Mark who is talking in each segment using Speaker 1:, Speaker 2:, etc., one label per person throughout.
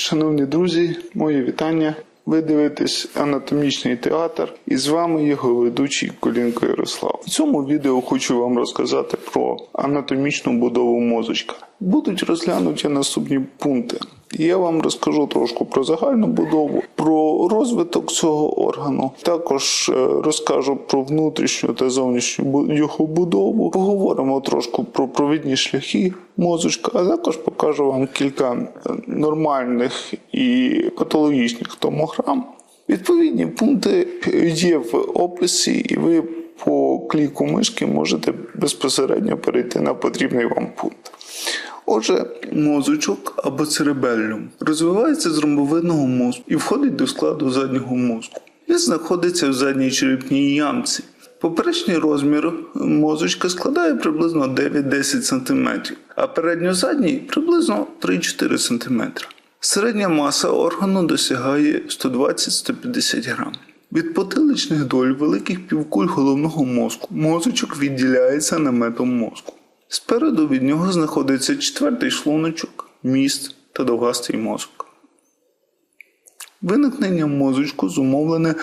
Speaker 1: Шановні друзі, мої вітання. Ви дивитесь анатомічний театр і з вами його ведучий Колінко Ярослав. В цьому відео хочу вам розказати про анатомічну будову мозочка. Будуть розглянуті наступні пункти. Я вам розкажу трошку про загальну будову, про розвиток цього органу. Також е, розкажу про внутрішню та зовнішню його будову. Поговоримо трошки про провідні шляхи мозочка, а також покажу вам кілька е, нормальних і патологічних томограм. Відповідні пункти є в описі, і ви по кліку мишки можете безпосередньо перейти на потрібний вам пункт. Отже, мозочок або церебеллюм розвивається з ромбовидного мозку і входить до складу заднього мозку. Він знаходиться в задній черепній ямці. Поперечний розмір мозочка складає приблизно 9-10 см, а передньозадній приблизно 3-4 см. Середня маса органу досягає 120-150 грам. Від потиличних доль великих півкуль головного мозку мозочок відділяється наметом мозку. Спереду від нього знаходиться четвертий шлуночок, міст та довгастий мозок. Виникнення мозочку зумовлене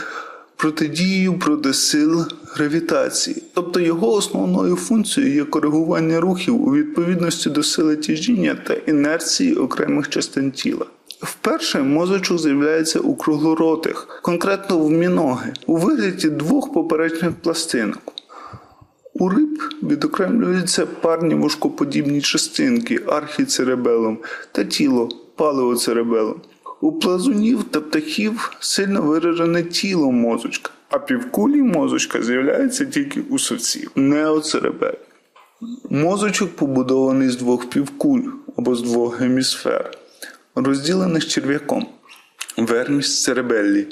Speaker 1: протидією проти сил гравітації, тобто його основною функцією є коригування рухів у відповідності до сили тяжіння та інерції окремих частин тіла. Вперше мозочок з'являється у круглоротих, конкретно в міноги, у вигляді двох поперечних пластинок. У риб відокремлюються парні вушкоподібні частинки архіцеребелум та тіло палеоцеребелум. У плазунів та птахів сильно виражене тіло мозочка, а півкулі мозочка з'являється тільки у совців неоцеребель. Мозочок побудований з двох півкуль або з двох гемісфер, розділених черв'яком верміс церебеллі,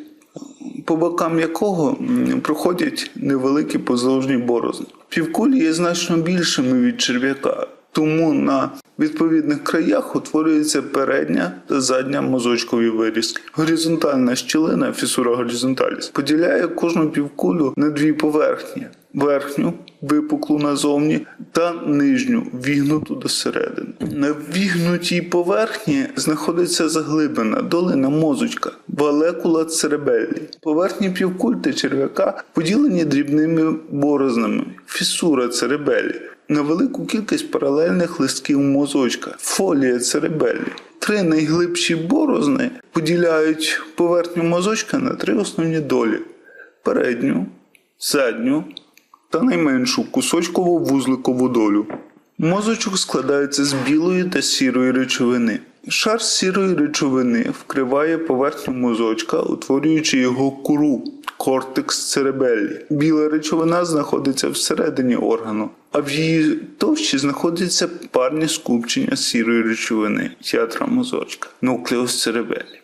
Speaker 1: по бокам якого проходять невеликі поздовжні борозни. Півкулі є значно більшими від черв'яка, тому на відповідних краях утворюється передня та задня мозочкові вирізки. Горизонтальна щілина фісура горизонталіс поділяє кожну півкулю на дві поверхні: верхню, випуклу назовні, та нижню, вігнуту до середини. На вігнутій поверхні знаходиться заглиблена долина мозочка, валекула церебеллі. Поверхні півкульти черв'яка поділені дрібними борознами, фісура церебеллі. На велику кількість паралельних листків мозочка, фолія церебеллі. Три найглибші борозни поділяють поверхню мозочка на три основні долі: передню, задню та найменшу кусочкову вузликову долю. Мозочок складається з білої та сірої речовини. Шар сірої речовини вкриває поверхню мозочка, утворюючи його куру кортекс церебеллі. Біла речовина знаходиться всередині органу, а в її товщі знаходяться парні скупчення сірої речовини ядра мозочка нуклеус церебеллі.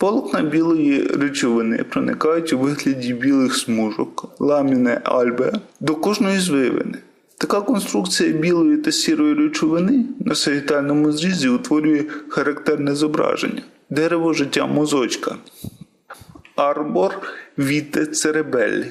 Speaker 1: Волокна білої речовини проникають у вигляді білих смужок, ламіне альбе до кожної звивини. Така конструкція білої та сірої речовини на сагітальному зрізі утворює характерне зображення дерево життя мозочка. Арбор віте церебеллі.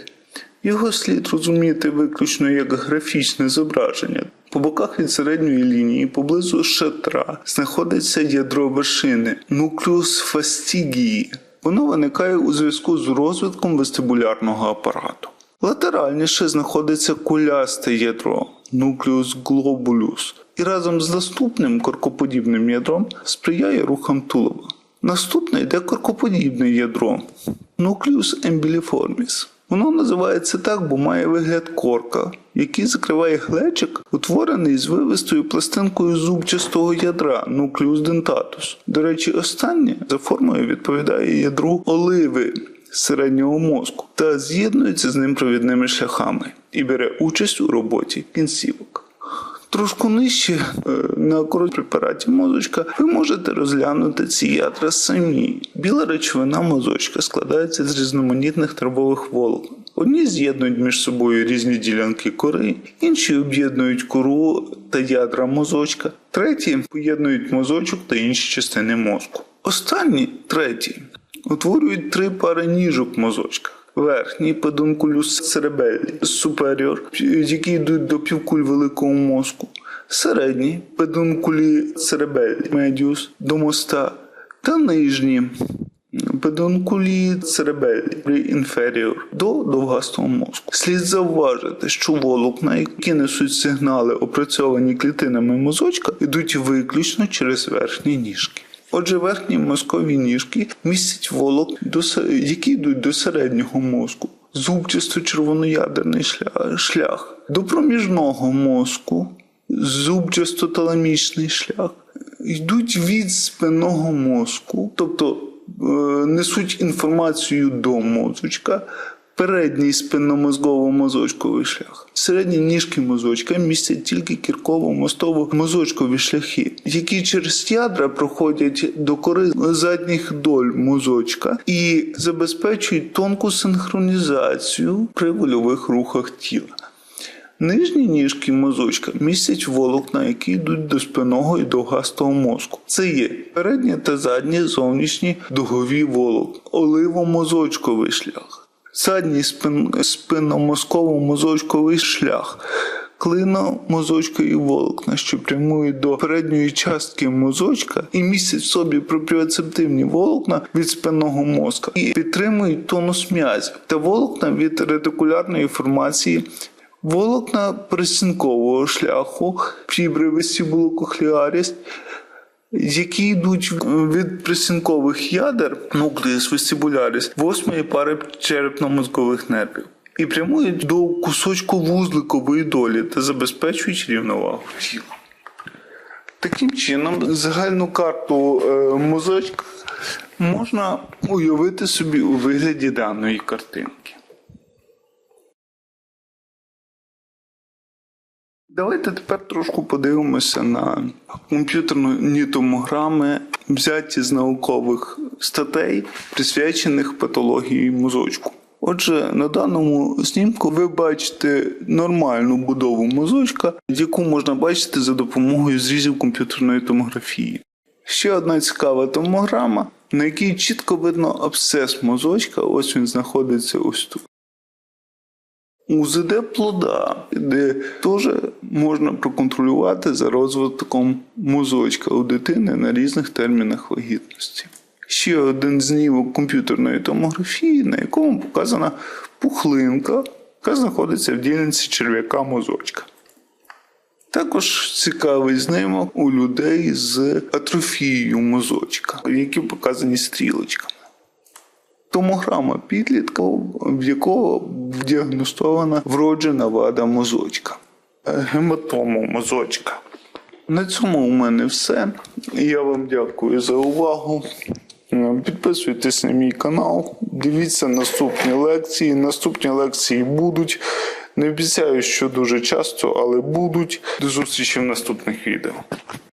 Speaker 1: Його слід розуміти виключно як графічне зображення. По боках від середньої лінії, поблизу шатра, знаходиться ядро вершини нуклеус фастігії. Воно виникає у зв'язку з розвитком вестибулярного апарату. Латеральніше знаходиться кулясте ядро нуклеус глобулюс, і разом з наступним коркоподібним ядром сприяє рухам тулуба. Наступне йде коркоподібне ядро нуклеус ембіліформіс. Воно називається так, бо має вигляд корка, який закриває глечик, утворений з вивистою пластинкою зубчастого ядра нуклеус дентатус. До речі, останнє за формою відповідає ядру оливи середнього мозку та з'єднується з ним провідними шляхами і бере участь у роботі кінцівок. Трошку нижче е, на препараті мозочка ви можете розглянути ці ядра самі. Біла речовина мозочка складається з різноманітних травових волокон. Одні з'єднують між собою різні ділянки кори, інші об'єднують кору та ядра мозочка, треті поєднують мозочок та інші частини мозку. Останні, треті, утворюють три пари ніжок мозочка. Верхній педункулюс церебеллі суперіор, які йдуть до півкуль великого мозку. Середній педункулі церебеллі медіус до моста та нижні педонкулі церебелі інферіор до довгастого мозку. Слід зауважити, що волокна, які несуть сигнали, опрацьовані клітинами мозочка, йдуть виключно через верхні ніжки. Отже, верхні мозкові ніжки містять волок, які йдуть до середнього мозку, зубчасто-червоноядерний шлях, шлях, до проміжного мозку, зубчасто-таламічний шлях, йдуть від спинного мозку, тобто е, несуть інформацію до мозочка. Передній спинномозгово-мозочковий шлях. Середні ніжки мозочка містять тільки кірково-мостово-мозочкові шляхи, які через ядра проходять до кори задніх доль мозочка і забезпечують тонку синхронізацію при вольових рухах тіла. Нижні ніжки мозочка містять волокна, які йдуть до спинного і довгастого мозку. Це є передні та задні зовнішні дугові волокна, оливомозочковий шлях, задній спин, спинномозково-мозочковий шлях. Клино-мозочкові волокна, що прямують до передньої частки мозочка і містять в собі пропріоцептивні волокна від спинного мозка і підтримують тонус м'язів та волокна від ретикулярної формації Волокна присінкового шляху, фібри вестибулокохлеаріс, які йдуть від присінкових ядер, нуклеус вестибуляріс, восьмої пари черепно-мозкових нервів. І прямують до кусочку вузликової долі та забезпечують рівновагу тіла. Таким чином, загальну карту е, мозочка можна уявити собі у вигляді даної картинки. Давайте тепер трошку подивимося на комп'ютерні томограми, взяті з наукових статей, присвячених патології мозочку. Отже, на даному знімку ви бачите нормальну будову мозочка, яку можна бачити за допомогою зрізів комп'ютерної томографії. Ще одна цікава томограма, на якій чітко видно абсцес мозочка, ось він знаходиться ось тут. УЗД плода, де теж можна проконтролювати за розвитком мозочка у дитини на різних термінах вагітності. Ще один знімок комп'ютерної томографії, на якому показана пухлинка, яка знаходиться в дільниці черв'яка мозочка. Також цікавий знімок у людей з атрофією мозочка, які показані стрілочками. Томограма підлітка, в якого діагностована вроджена вада мозочка, Е, гематома мозочка. На цьому у мене все. Я вам дякую за увагу. Е, Підписуйтесь на мій канал, дивіться наступні лекції. Наступні лекції будуть. Не обіцяю, що дуже часто, але будуть. До зустрічі в наступних відео.